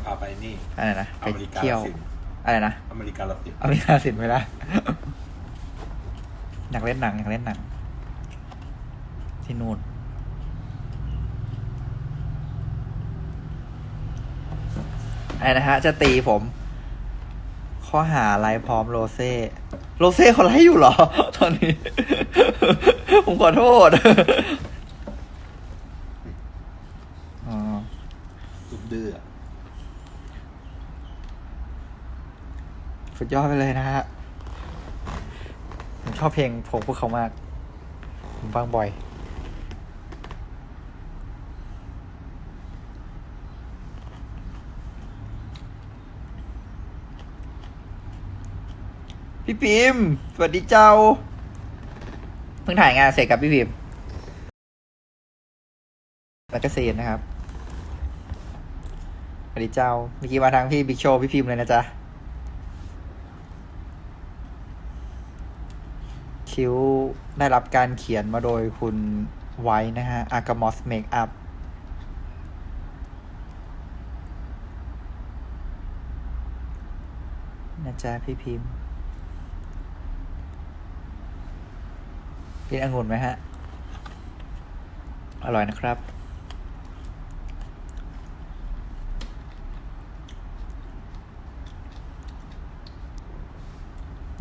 จะพาไปนี่ อะไรนะอไปเมริกาเที่ยว สินอะไรนะอเมริกาละสินอเมริกาสินไปละอยากเล่นหนังอยากเล่นหนัง ที่นู่นอะไรนะฮะ จะตีผม ข้อหาไลฟ์พร้อมโรเซ่โรเซ่เขาไลฟ์อยู่เหรอ ตอนนี้ ผมขอโทษ อ๋อ สุดดื้ออะ สุดยอดไปเลยนะฮะ ผมชอบเพลงผมพวกเขามาก ผมฟังบ่อย พี่พิมพ์ สวัสดีเจ้า เพิ่งถ่ายงานเสร็จกับพี่พิมพ์แล้วก็ซีนนะครับสวัสดีเจ้า เมื่อกี้มาทางพี่บิ๊กโชว์พี่พิมพ์เลยนะจ๊ะ คิ้วได้รับการเขียนมาโดยคุณไว้นะฮะอากามอสเมคอัพนะจ๊ะพี่พิมพ์กินองุ่นไหมฮะ อร่อยนะครับ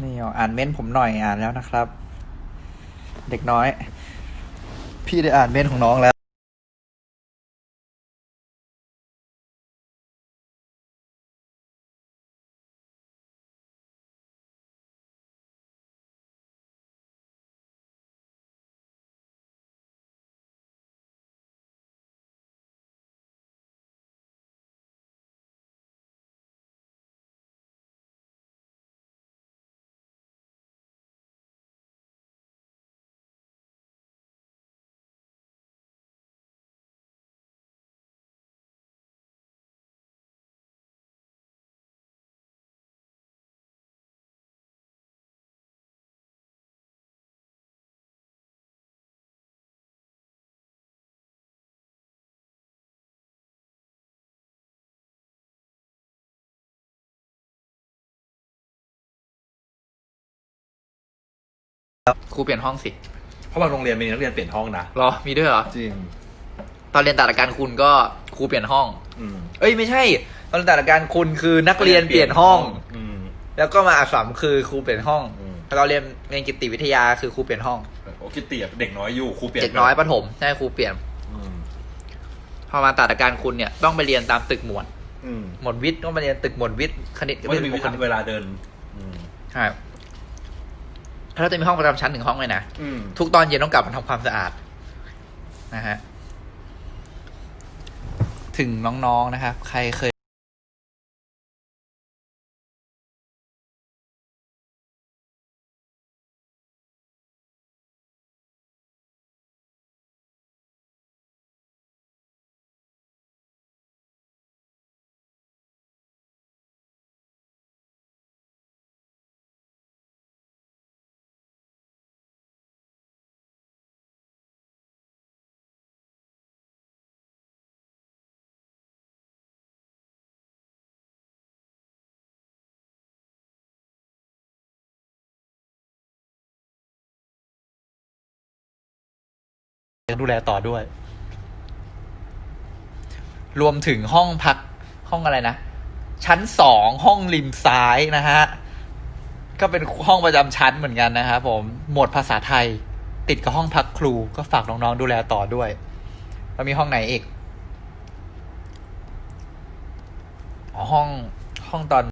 นี่อ่านเม้นต์ผมหน่อยอ่านแล้วนะครับ เด็กน้อย พี่ได้อ่านเม้นของน้องแล้ว ครูเปลี่ยนห้องสิเพราะบางโรงเรียนมีนักเรียนเปลี่ยนห้องนะรอมีด้วยเหรอ จริง ตอนเรียนตัดการคุณก็ครูเปลี่ยนห้อง อืมเอ้ยไม่ใช่ ตอนเรียนตัดการคุณคือนักเรียนเปลี่ยนห้อง อืม แล้วก็มาอักษรคือครูเปลี่ยนห้องอืมแล้วเราเรียนเรียนกิตติวิทยาคือครูเปลี่ยนห้องโอเคเตียบเด็กน้อยอยู่ครูเปลี่ยนเด็กน้อยประถมใช่ครูเปลี่ยน อืมพอมาตัดการคุณเนี่ยต้องไปเรียนตามตึกหมวดอืมหมวดวิทย์ต้องไปเรียนตึกหมวดวิทย์คณิตว่าจะมีหมวดคณิตเวลาเดิน อืม ใช่ แล้วจะมีห้องประจำชั้นหนึ่งห้องเลยนะ อืม ทุกตอนเย็นต้องกลับมาทำความสะอาด นะฮะ ถึงน้องๆนะครับ ใครเคย ดูแลต่อด้วย รวมถึงห้องพักห้องอะไรนะ ชั้นสองห้องริมซ้ายนะฮะ ก็เป็นห้องประจำชั้นเหมือนกันนะครับผม หมวดภาษาไทย ติดกับห้องพักครูก็ฝากน้องๆดูแลต่อด้วยแล้วมีห้องไหนอีกอ๋อห้องห้องตอน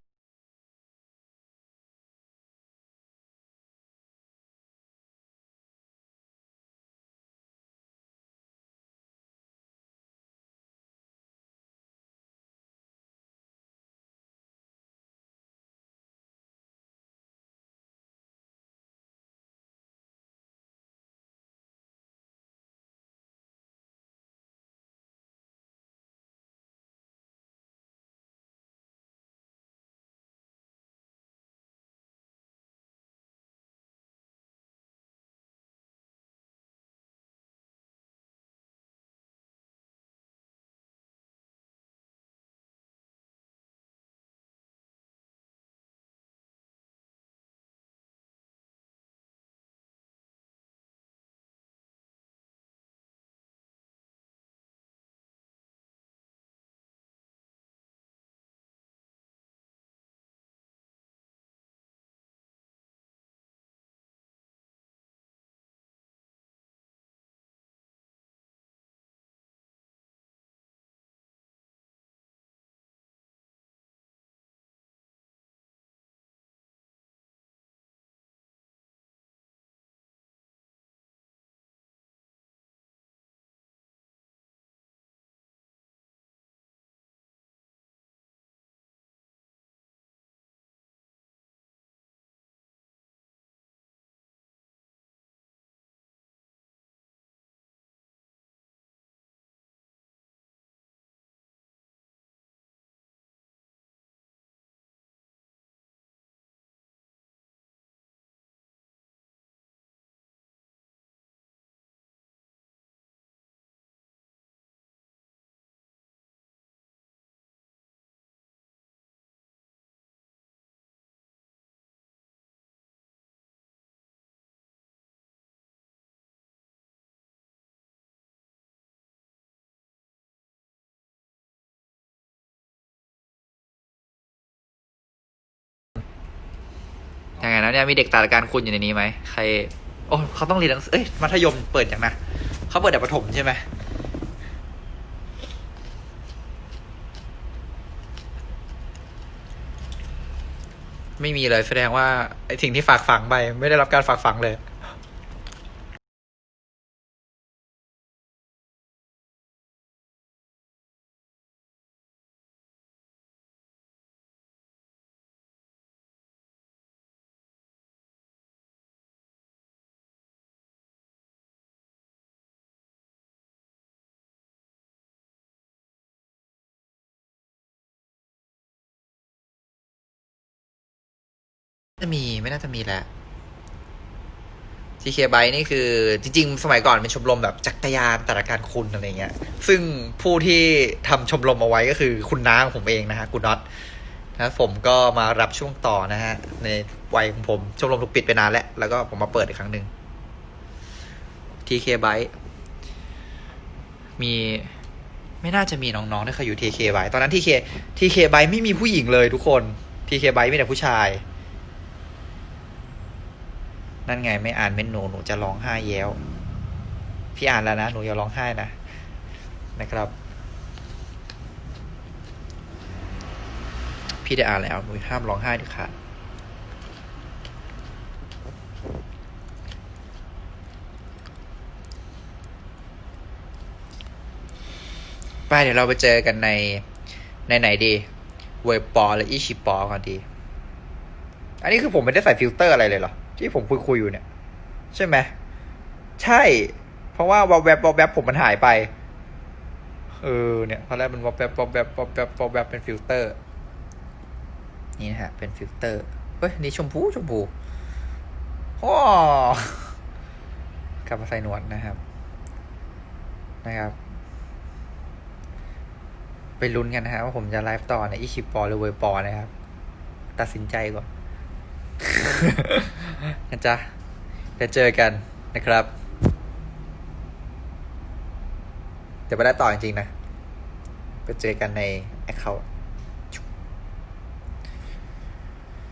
นะเนี่ยมีเด็กตัดการคุณอยู่ในนี้ไหมใคร โอ้เขาต้องเรียนหนังสือเอ้ยมัธยมเปิดอย่างนะเขาเปิดแต่ประถมใช่ไหมไม่มีเลยแสดงว่าไอสิ่งที่ฝากฝังไปไม่ได้รับการฝากฝังเลย จะมีไม่น่าจะมีแล้ว TK b y นี่คือ จริง ๆ สมัยก่อนเป็นชมรมแบบจักรยานตรการคุณอะไรเงี้ย ซึ่งผู้ที่ทำชมรมเอาไว้ก็คือคุณน้าของผมเองนะฮะ คุณน็อตนะผมก็มารับช่วงต่อนะฮะ ในวัยของผมชมรมถูกปิดไปนานแล้ว แล้วก็ผมมาเปิดอีกครั้งหนึ่ง TK b y มีไม่น่าจะมีน้องๆที่เคยอยู่ TK b y ตอนนั้น TK TK b y ไม่มีผู้หญิงเลยทุกคน TK b y มีแต่ผู้ชาย นั่นไงไม่อ่านเมนหนูหนูจะร้องไห้แย้ว พี่อ่านแล้วนะ หนูอย่าร้องไห้นะ นะครับ พี่ได้อ่านแล้วหนูห้ามร้องไห้ด็ดขาดไปเดี๋ยวเราไปเจอกันในในไหนดี เวปอหรืออิชิปอก่อนดี อันนี้คือผมไม่ได้ใส่ฟิลเตอร์อะไรเลยเหรอ ที่ผมคุยคุยอยู่เนี่ย ใช่ไหมใช่ เพราะว่าวอลแวบวอลแวบผมมันหายไปเออเนี่ยตอนแรกมันวอลแวบวอลแวบวอลแวบวอลแวบเป็นฟิลเตอร์ นี่นะฮะ เป็นฟิลเตอร์เฮ้ยนี่ชมพูชมพูโอ้กลับมาใส่หนวดนะครับ นะครับ ไปลุ้นกันนะฮะว่าผมจะไลฟ์ต่อในอิชิปอหรือเวปอนะครับ ตัดสินใจก่อน นะจ๊ะเดี๋ยวเจอกันนะครับ เดี๋ยวไปได้ต่อจริงๆนะ ไปเจอกันในแอคเคาท์